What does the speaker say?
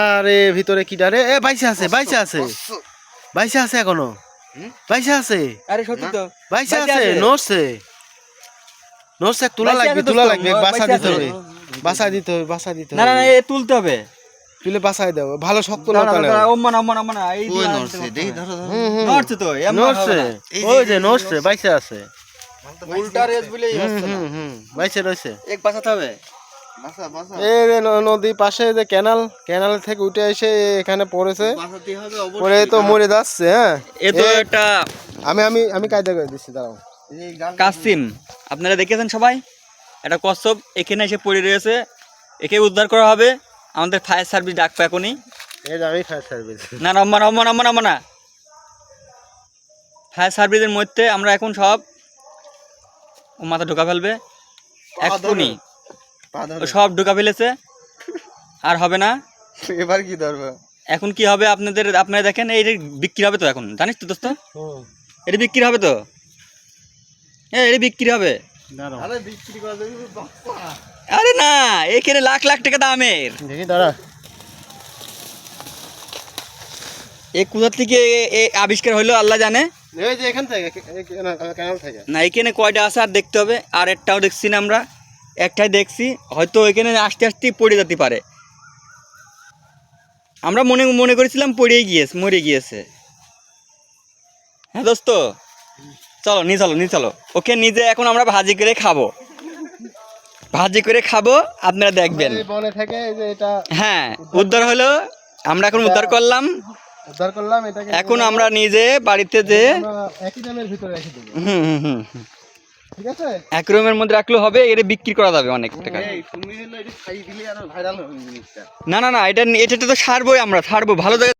আরে ভিতরে কি ডারে এ বাইসে আছে বাইসে আছে। বাইসে আছে এখনও। বাইসে আছে। আরে সত্যি তো। বাইসে আছে। নড়ছে। নড়ছে তোলা লাগবে তোলা লাগবে বাসা দিতে হবে। বাসা দিতে হবে বাসা দিতে না না না এ তুলতে হবে। তুলে বাসায় দাও। ভালো শক্ত না, না, লতা নেও ওম্মা না, ওম্মা না, না, এই ওই দিয়ে নড়ছে দেই ধরো। নড়ছে তো এমন নড়ছে। হবে ওই যে নড়ছে বাইসে আছে। উল্টা রেস বলেই হুম হুম হুম বাইসে রয়েছে। এক বাঁচাতে হবে। এই যে নদীর পাশে যে ক্যানাল ক্যানাল থেকে উঠে এসে এখানে পড়েছে। পরে তো মরে যাচ্ছে হ্যাঁ। এ তো একটা আমি আমি আমি কায়দা করে দিচ্ছি দাঁড়াও। কাসিম আপনারা দেখেছেন সবাই? একটা কচ্ছপ এখানে এসে পড়ে রয়েছে। একে উদ্ধার করা হবে। আমাদের ফায়ার সার্ভিস ডাকবে এখনই। Fire service. না না অম্মা না অম্মা না। ফায়ার সার্ভিসের মধ্যে আমরা এখন সব মাথা ঢোকা ফেলবে। এক্ষুনি। সব ঢোকা ফেলেছে। আর হবে না। এবার কি ধরবে? এখন কি হবে আপনাদের আপনারা দেখেন এই বিক্রি হবে তো এখন। জানিস তো দোস্ত? এটা বিক্রি হবে তো? হ্যাঁ এটা বিক্রি হবে। আরে না এখানে লাখ লাখ টাকা দামের। দেখি দাঁড়া। এ কোথা থেকে আবিষ্কার হইল আল্লাহ জানে? এই যে এখান থেকে ক্যানাল থেকে। না এখানে কয়টা আছে আর দেখতে হবে। আর একটাও দেখছি না আমরা। একটাই দেখছি হয়তো এখানে আস্তে আস্তে পড়ে যেতে পারে। আমরা মনে মনে করেছিলাম পড়েই গিয়েছে মরে গিয়েছে। হ্যাঁ দোস্ত? চলো নিয়ে চলো নিয়ে চলো। ওকে নিজে এখন আমরা ভাজি করে খাব। ভাজি করে খাব আপনারা দেখবেন। এই বনে থেকে এই যে এটা হ্যাঁ উদ্ধার হলো আমরা এখন উদ্ধার করলাম। উদ্ধার করলাম এখন আমরা নিজে বাড়িতে যে একই দামের ভিতরে রেখে দেবো। হুম হুম হুম হুম। ঠিক আছে? এক রুমের মধ্যে রাখলেও হবে এটা বিক্রি করা যাবে অনেক টাকা। তুমি হলো এটা খাই দিলে আর ভাইরাল হবে জিনিসটা। না না না এটা এটা তো সারবোই আমরা সারবো ভালো জায়গায়